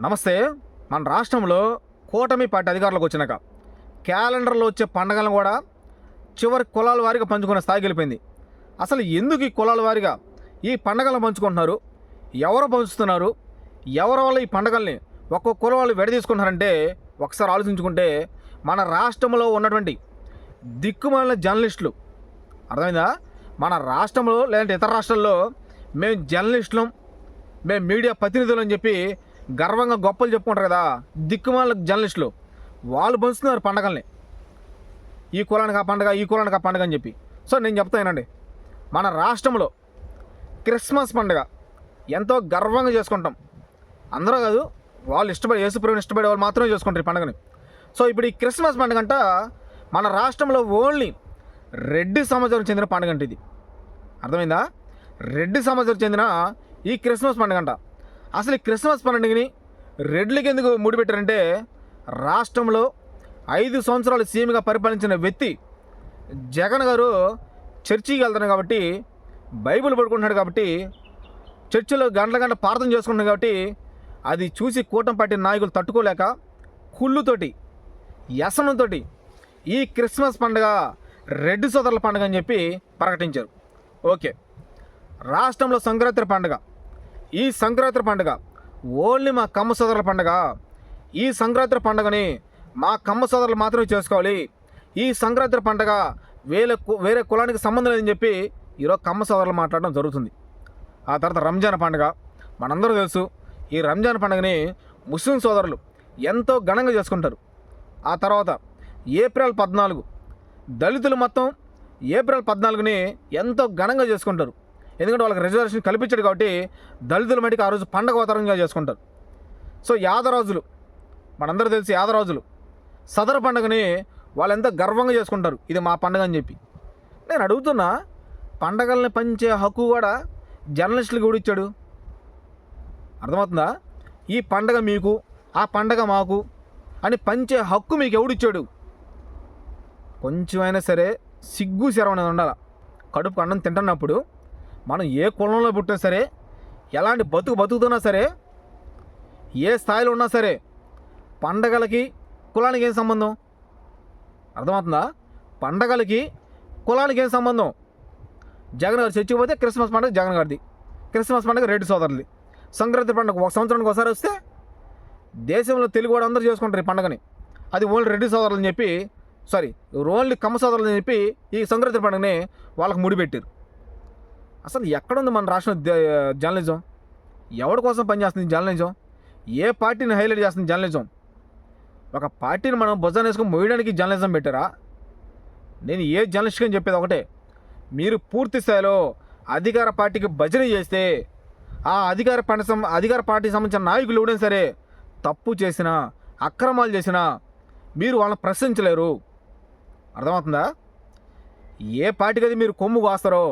నమస్తే మన రాష్ట్రంలో కూటమి పార్టీ అధికారులకు వచ్చినాక క్యాలెండర్లో వచ్చే పండగలను కూడా చివరి కులాల వారిగా పంచుకునే స్థాయికి వెళ్ళిపోయింది అసలు ఎందుకు ఈ కులాల వారిగా ఈ పండగలను పంచుకుంటున్నారు? ఎవరు పంచుతున్నారు? ఎవరి వల్ల ఈ పండగల్ని ఒక్కొక్క కులం వాళ్ళు విడదీసుకుంటున్నారంటే ఒకసారి ఆలోచించుకుంటే మన రాష్ట్రంలో ఉన్నటువంటి దిక్కుమాలిన జర్నలిస్టులు అర్థమైందా? మన రాష్ట్రంలో లేదంటే ఇతర రాష్ట్రాల్లో మేము జర్నలిస్టులం మేము మీడియా ప్రతినిధులు అని చెప్పి గర్వంగా గొప్పలు చెప్పుకుంటారు కదా దిక్కుమాల జర్నలిస్టులు. వాళ్ళు పంచుతున్నారు పండగల్ని. ఈ కులానికి ఆ పండగ ఈ కులానికి ఆ పండగ అని చెప్పి. సో నేను చెప్తానండి మన రాష్ట్రంలో క్రిస్మస్ పండుగ ఎంతో గర్వంగా చేసుకుంటాం. అందరూ కాదు వాళ్ళు ఇష్టపడి యేసుప్రభుని ఇష్టపడే వాళ్ళు మాత్రమే చేసుకుంటారు ఈ పండుగని. సో ఇప్పుడు ఈ క్రిస్మస్ పండుగ అంట మన రాష్ట్రంలో ఓన్లీ రెడ్డి సమాజానికి చెందిన పండుగ అంటే ఇది. అర్థమైందా? రెడ్డి సమాజానికి చెందిన ఈ క్రిస్మస్ పండుగ అంట. అసలు ఈ క్రిస్మస్ పండుగని రెడ్లకి ఎందుకు ముడిపెట్టారంటే రాష్ట్రంలో ఐదు సంవత్సరాలు సీఎంగా పరిపాలించిన వ్యక్తి జగన్ గారు చర్చికి వెళ్తున్నాడు కాబట్టి బైబిల్ పడుకుంటున్నాడు కాబట్టి చర్చిలో గంటల గంట ప్రార్థన చేసుకుంటున్నాడు కాబట్టి అది చూసి కూటమి పార్టీ నాయకులు తట్టుకోలేక కుళ్ళుతోటి వ్యసనంతోటి ఈ క్రిస్మస్ పండుగ రెడ్డి సోదరుల పండుగ అని చెప్పి ప్రకటించారు. ఓకే. రాష్ట్రంలో సంక్రాంతి పండుగ. ఈ సంక్రాంతి పండుగ. ఓన్లీ మా కమ్మ సోదరుల పండుగ. ఈ సంక్రాంతి పండుగని మా కమ్మ సోదరులు మాత్రమే చేసుకోవాలి. ఈ సంక్రాంతి పండుగ వేరే కు- వేరే కులానికి సంబంధం లేదని చెప్పి ఈరోజు కమ్మ సోదరులు మాట్లాడడం జరుగుతుంది. ఆ తర్వాత రంజాన్ పండుగ. మనందరూ తెలుసు ఈ రంజాన్ పండుగని ముస్లిం సోదరులు ఎంతో ఘనంగా చేసుకుంటారు. ఆ తర్వాత ఏప్రిల్ పద్నాలుగు. దళితులు మొత్తం ఏప్రిల్ పద్నాలుగుని ఎంతో ఘనంగా చేసుకుంటారు. ఎందుకంటే వాళ్ళకి రిజర్వేషన్ కల్పించాడు కాబట్టి దళితుల మటుకు ఆ రోజు పండగ వాతావరణంగా చేసుకుంటారు. సో యాదరాజులు మనందరూ తెలిసి యాదరాజులు సదర పండుగని వాళ్ళు ఎంత గర్వంగా చేసుకుంటారు. ఇది మా పండగ అని చెప్పి. నేను అడుగుతున్నా పండగల్ని పంచే హక్కు కూడా జర్నలిస్టులకు కూడా ఇచ్చాడు? అర్థమవుతుందా? ఈ పండగ మీకు ఆ పండగ మాకు అని పంచే హక్కు మీకు ఎవడిచ్చాడు కొంచెమైనా సరే సిగ్గు శరం అనేది ఉండాలి? కడుపు అన్నం తింటున్నప్పుడు మనం ఏ కులంలో పుట్టినా సరే ఎలాంటి బతుకు బతుకుతున్నా సరే ఏ స్థాయిలో ఉన్నా సరే పండగలకి కులానికి ఏం సంబంధం? అర్థమవుతుందా? పండగలకి కులానికి ఏం సంబంధం? జగన్ గారు చచ్చిపోతే క్రిస్మస్ పండుగ జగన్ గారిది. క్రిస్మస్ పండుగ రెడ్డి సోదరులది. సంక్రాంతి పండుగ ఒక సంవత్సరానికి ఒకసారి వస్తే దేశంలో తెలుగు వాడు అందరూ చేసుకుంటారు ఈ పండుగని. అది ఓన్లీ రెడ్డి సోదరులు అని చెప్పి సారీ ఓన్లీ కమ్మ సోదరులు అని చెప్పి ఈ సంక్రాంతి పండుగని వాళ్ళకి ముడిపెట్టారు. అసలు ఎక్కడుంది మన రాష్ట్ర జర్నలిజం? ఎవరి కోసం పనిచేస్తుంది జర్నలిజం? ఏ పార్టీని హైలైట్ చేస్తుంది జర్నలిజం? ఒక పార్టీని మనం భుజాన్ని వేసుకొని మోయడానికి జర్నలిజం పెట్టారా నేను ఏ జర్నలిస్ట్ అని చెప్పేది ఒకటే. మీరు పూర్తి స్థాయిలో అధికార పార్టీకి భజన చేస్తే ఆ అధికార పార్టీ అధికార పార్టీకి సంబంధించిన నాయకులు ఎవడైనా సరే తప్పు చేసినా అక్రమాలు చేసినా మీరు వాళ్ళని ప్రశ్నించలేరు. అర్థమవుతుందా? ఏ పార్టీకి అది మీరు కొమ్ము కాస్తారో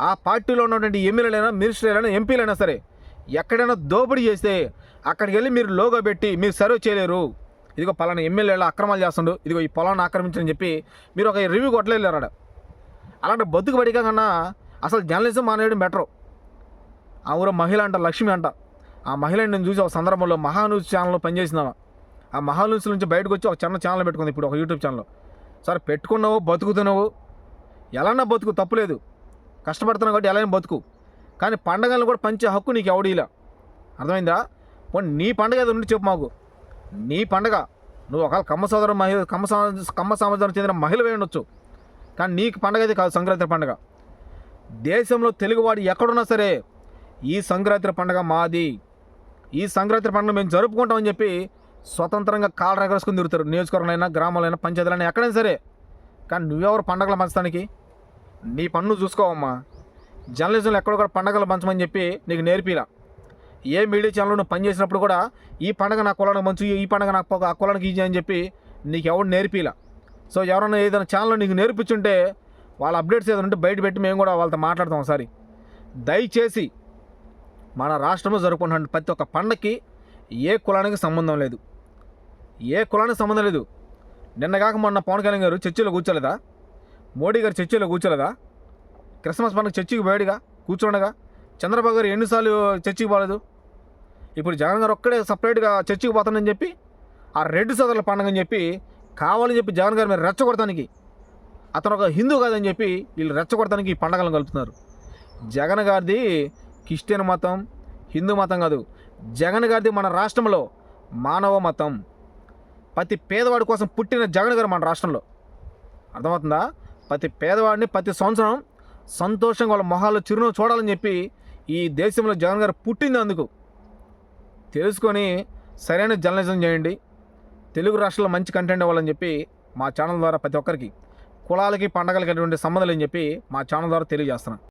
ఆ పార్టీలో ఉన్నటువంటి ఎమ్మెల్యేలైనా మినిస్టర్లైనా ఎంపీలైనా సరే ఎక్కడైనా దోపిడీ చేస్తే అక్కడికి వెళ్ళి మీరు లోగో పెట్టి మీరు సర్వ్ చేయలేరు. ఇదిగో పలానా ఎమ్మెల్యేలు అక్రమాలు చేస్తుండు. ఇదిగో ఈ పొలాన్ని ఆక్రమించని చెప్పి మీరు ఒక రివ్యూ కొట్టలేరు ఆడ. అలాంటి బతుకు పడికా కన్నా అసలు జర్నలిజం మానేయడం బెటరు. ఆ ఊరు మహిళ అంట లక్ష్మి అంట. ఆ మహిళని నేను చూసి ఒక సందర్భంలో మహాన్యూస్ ఛానల్లో పనిచేసినావా ఆ మహాన్యూస్ నుంచి బయటకు వచ్చి ఒక చిన్న ఛానల్ పెట్టుకుంది ఇప్పుడు ఒక యూట్యూబ్ ఛానల్. సరే పెట్టుకున్నావు బతుకుతున్నావు. ఎలానా బతుకు తప్పులేదు. కష్టపడుతున్నావు కాబట్టి ఎలా బతుకు. కానీ పండగలను కూడా పంచే హక్కు నీకు ఎవడీలా అర్థమైందా? పోనీ నీ పండగ ఏదో ఉండి చెప్పు మాకు. నీ పండగ. నువ్వు ఒకవేళ కమ్మ సోదరం మహిళ కమ్మ సమాజ కమ్మ సమాజానికి చెందిన మహిళ ఉండొచ్చు. కానీ నీకు పండగ అయితే కాదు సంక్రాంతి పండగ. దేశంలో తెలుగువాడు ఎక్కడున్నా సరే ఈ సంక్రాంతి పండగ మాది. ఈ సంక్రాంతి పండుగ మేము జరుపుకుంటామని చెప్పి స్వతంత్రంగా కాళ్ళ రగరేసుకుని తిరుగుతారు. నియోజకవర్గంలో పంచాయతీలైనా పంచాయతీలైనా ఎక్కడైనా సరే. కానీ నువ్వెవరు పండగలు పంచడానికి? నీ పన్ను చూసుకోవమ్మా. జర్నలిజంలో ఎక్కడ కూడా పండగలు పంచమని చెప్పి నీకు నేర్పిలా. ఏ మీడియా ఛానల్ నువ్వు పనిచేసినప్పుడు కూడా ఈ పండగ నా కులానికి మంచి ఈ పండగ నాకు ఆ కులానికి ఈజీ అని చెప్పి నీకు ఎవరు నేర్పిలా. సో ఎవరైనా ఏదైనా ఛానల్ నీకు నేర్పించుంటే వాళ్ళ అప్డేట్స్ ఏదైనా ఉంటే బయట పెట్టి మేము కూడా వాళ్ళతో మాట్లాడతాం ఒకసారి. దయచేసి మన రాష్ట్రంలో జరుపుకుంటున్న ప్రతి ఒక్క పండగకి ఏ కులానికి సంబంధం లేదు. ఏ కులానికి సంబంధం లేదు. నిన్నగాక మొన్న పవన్ కళ్యాణ్ గారు చర్చిలో కూర్చోలేదా? మోడీ గారు చర్చిలో కూర్చోలేదా? క్రిస్మస్ పండుగ చర్చికి పోయాడుగా కూర్చోండగా. చంద్రబాబు గారు ఎన్నిసార్లు చర్చికి పోలేదు? ఇప్పుడు జగన్ గారు ఒక్కడే సపరేట్గా చర్చికి పోతానని చెప్పి ఆ రెడ్ సోదరుల పండుగ అని చెప్పి కావాలని చెప్పి జగన్ గారి మీద రెచ్చగొడతానికి అతను ఒక హిందూ కాదని చెప్పి వీళ్ళు రెచ్చగొడతానికి ఈ పండగలను కలుపుతున్నారు. జగన్ గారిది క్రిస్టియన్ మతం హిందూ మతం కాదు. జగన్ గారిది మన రాష్ట్రంలో మానవ మతం. ప్రతి పేదవాడి కోసం పుట్టిన జగన్ గారు మన రాష్ట్రంలో. అర్థమవుతుందా? ప్రతి పేదవాడిని ప్రతి సంవత్సరం సంతోషంగా వాళ్ళ మొహాల్లో చిరునవ్వు చూడాలని చెప్పి ఈ దేశంలో జగన్ గారు పుట్టింది అందుకు. తెలుసుకొని సరైన జర్నలిజం చేయండి. తెలుగు రాష్ట్రంలో మంచి కంటెంట్ ఇవ్వాలని చెప్పి మా ఛానల్ ద్వారా ప్రతి ఒక్కరికి కులాలకి పండగలకి అటువంటి సంబంధం లేని చెప్పి మా ఛానల్ ద్వారా తెలియజేస్తున్నాను